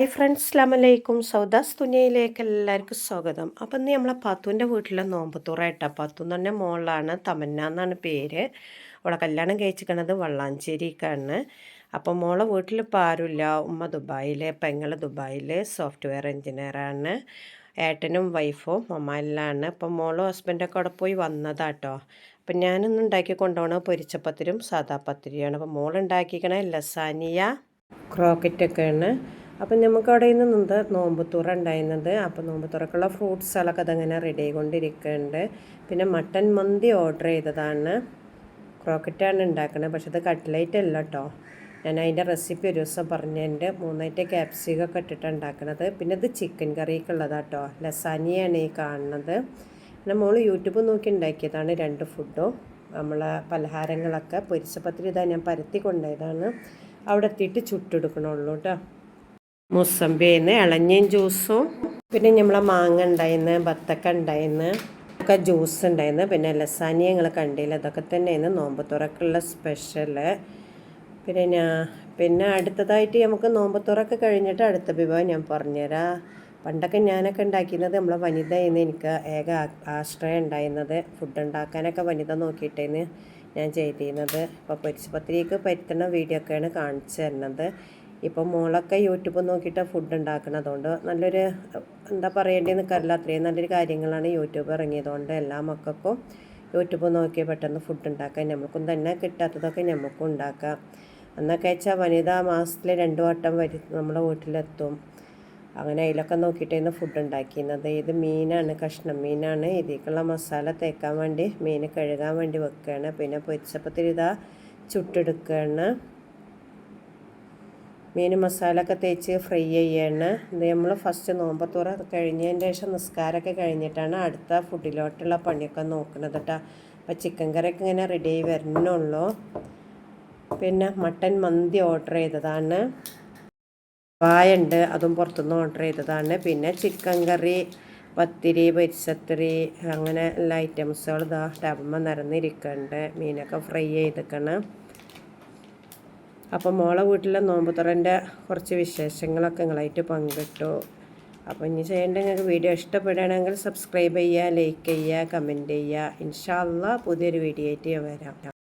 Hi friends അസ്ലാമലൈക്കും സൗദാസ് തുനിയയിലേക്ക് എല്ലാവർക്കും സ്വാഗതം. അപ്പം ഇന്ന് നമ്മളെ പാത്തുവിന്റെ വീട്ടിലെ നോമ്പത്തൂറായിട്ടാ പാത്തു എന്ന് പറഞ്ഞാൽ മോളാണ് തമന്ന എന്നാണ് പേര്. അവളെ കല്യാണം കഴിച്ചിരിക്കണത് വള്ളാഞ്ചേരിക്കാണ്. അപ്പം മോളെ വീട്ടിൽ ഇപ്പോൾ ആരുമില്ല. ഉമ്മ ദുബായിൽ പെങ്ങൾ ദുബായിൽ സോഫ്റ്റ്വെയർ എഞ്ചിനീയറാണ്. ഏട്ടനും വൈഫും മമ്മാലിലാണ് അപ്പം മോളും ഹസ്ബൻഡൊക്കെ അവിടെ പോയി വന്നതാട്ടോ. അപ്പം ഞാനൊന്നും ഉണ്ടാക്കി കൊണ്ടുപോകണത് പൊരിച്ചപ്പത്തിരും സാദാ പത്തിരിയാണ്. അപ്പം മോളുണ്ടാക്കിക്കണേ ലസാനിയ ക്രോക്കറ്റൊക്കെയാണ് അപ്പം നമുക്ക് അവിടെ നിന്ന് നോമ്പുത്തുറ ഉണ്ടായിരുന്നത് അപ്പോൾ നോമ്പുത്തുറക്കുള്ള ഫ്രൂട്ട്സുകളൊക്കെ അതങ്ങനെ റെഡി ആയിക്കൊണ്ടിരിക്കുന്നുണ്ട്. പിന്നെ മട്ടൻ മന്തി ഓർഡർ ചെയ്തതാണ്. ക്രോക്കറ്റാണ് ഉണ്ടാക്കുന്നത്. പക്ഷേ അത് കട്ട്ലൈറ്റ് അല്ല കേട്ടോ ഞാൻ അതിന്റെ റെസിപ്പി ഒരു ദിവസം പറഞ്ഞതിന്റെ മൂന്നായിട്ട് ക്യാപ്സിക്കൊക്കെ ഇട്ടിട്ട് ഉണ്ടാക്കുന്നത്. പിന്നെ ഇത് ചിക്കൻ കറിക്കുള്ളതാട്ടോ ലസാനിയാണ് ഈ കാണുന്നത്. പിന്നെ മോൾ യൂട്യൂബ് നോക്കി ഉണ്ടാക്കിയതാണ് രണ്ട് ഫുഡും നമ്മളെ പലഹാരങ്ങളൊക്കെ പൊരിച്ചപ്പത്തിൽ ഇതാ ഞാൻ പരത്തി കൊണ്ടുപോയതാണ്. അവിടെ എത്തിയിട്ട് ചുട്ടെടുക്കണുള്ളൂ കേട്ടോ മുസമ്പിന്ന് ഇളഞ്ഞയും ജ്യൂസും. പിന്നെ നമ്മളെ മാങ്ങ ഉണ്ടായിന്ന് ബത്തക്ക ഉണ്ടായിന്ന് ഒക്കെ ജ്യൂസ് ഉണ്ടായിരുന്നു പിന്നെ ലസാനി ഞങ്ങൾ കണ്ടില്ല. അതൊക്കെ തന്നെയായിരുന്നു. നോമ്പ് തുറക്കുള്ള സ്പെഷ്യൽ. പിന്നെ ഞാൻ പിന്നെ അടുത്തതായിട്ട് നമുക്ക് നോമ്പ് തുറക്ക് കഴിഞ്ഞിട്ട് അടുത്ത വിഭവം ഞാൻ പറഞ്ഞുതരാം പണ്ടൊക്കെ ഞാനൊക്കെ ഉണ്ടാക്കിയിരുന്നത് നമ്മളെ വനിത എന്ന് എനിക്ക് ഏക ആശ്രയം ഉണ്ടായിരുന്നത് ഫുഡ് ഉണ്ടാക്കാനൊക്കെ വനിത നോക്കിയിട്ടേന്ന് ഞാൻ ചെയ്തിരുന്നത്. ഇപ്പോൾ പരിശുപത്രിക്ക് പറ്റുന്ന വീഡിയോ ഒക്കെയാണ് കാണിച്ചു തരുന്നത്. ഇപ്പം മോളൊക്കെ യൂട്യൂബ് നോക്കിയിട്ട് ഫുഡ് ഉണ്ടാക്കുന്നതുകൊണ്ട് നല്ലൊരു എന്താ പറയേണ്ടതെന്ന് കറില്ല അത്രയും നല്ലൊരു കാര്യങ്ങളാണ് യൂട്യൂബ് ഇറങ്ങിയതുകൊണ്ട് എല്ലാ മക്കൾക്കും യൂട്യൂബ് നോക്കി പെട്ടെന്ന് ഫുഡ് ഉണ്ടാക്കാം നമുക്കും തന്നെ കിട്ടാത്തതൊക്കെ നമുക്കും ഉണ്ടാക്കാം. എന്നൊക്കെ വെച്ചാൽ വനിതാ മാസത്തിൽ രണ്ട് വട്ടം വരി നമ്മുടെ വീട്ടിലെത്തും. അങ്ങനെ അതിലൊക്കെ നോക്കിയിട്ടായിരുന്നു ഫുഡ് ഉണ്ടാക്കിയിരുന്നത്. ഇത് മീനാണ് കഷ്ണം മീനാണ്. ഇതിലേക്കുള്ള മസാല തേക്കാൻ വേണ്ടി മീൻ കഴുകാൻ വേണ്ടി വെക്കുകയാണ് പിന്നെ പൊരിച്ചപ്പത്തിൽ ഇതാ ചുട്ടെടുക്കുകയാണ് മീൻ മസാല ഒക്കെ തേച്ച് ഫ്രൈ ചെയ്യാണ്. ഇത് നമ്മൾ ഫസ്റ്റ് നോമ്പത്തൂറ കഴിഞ്ഞതിന് ശേഷം നിസ്കാരമൊക്കെ കഴിഞ്ഞിട്ടാണ് അടുത്ത ഫുഡിലോട്ടുള്ള പണിയൊക്കെ നോക്കുന്നത് കേട്ടോ അപ്പോൾ ചിക്കൻ കറിയൊക്കെ ഇങ്ങനെ റെഡി ആയി വരണുള്ളൂ പിന്നെ മട്ടൻ മന്തി ഓർഡർ ചെയ്തതാണ്. വായുണ്ട് അതും പുറത്തുനിന്ന് ഓർഡർ ചെയ്തതാണ്. പിന്നെ ചിക്കൻ കറി പത്തിരി പരിസത്തിരി അങ്ങനെ എല്ലാ ഐറ്റംസുകളും ഇതാ ടബമ്മ നിരന്നിരിക്കുന്നുണ്ട് മീനൊക്കെ ഫ്രൈ ചെയ്തിക്കണം. അപ്പോൾ മോളെ വീട്ടിലെ നോമ്പുതുറന്റെ കുറച്ച് വിശേഷങ്ങളൊക്കെ നിങ്ങളായിട്ട് പങ്കിട്ടു. അപ്പോൾ ഇനി ചെയ്യേണ്ട നിങ്ങൾക്ക് വീഡിയോ ഇഷ്ടപ്പെടുകയാണെങ്കിൽ സബ്സ്ക്രൈബ് ചെയ്യുക ലൈക്ക് ചെയ്യുക കമന്റ് ചെയ്യുക. ഇൻഷാല്ല പുതിയൊരു വീഡിയോ ആയിട്ട് വരാം.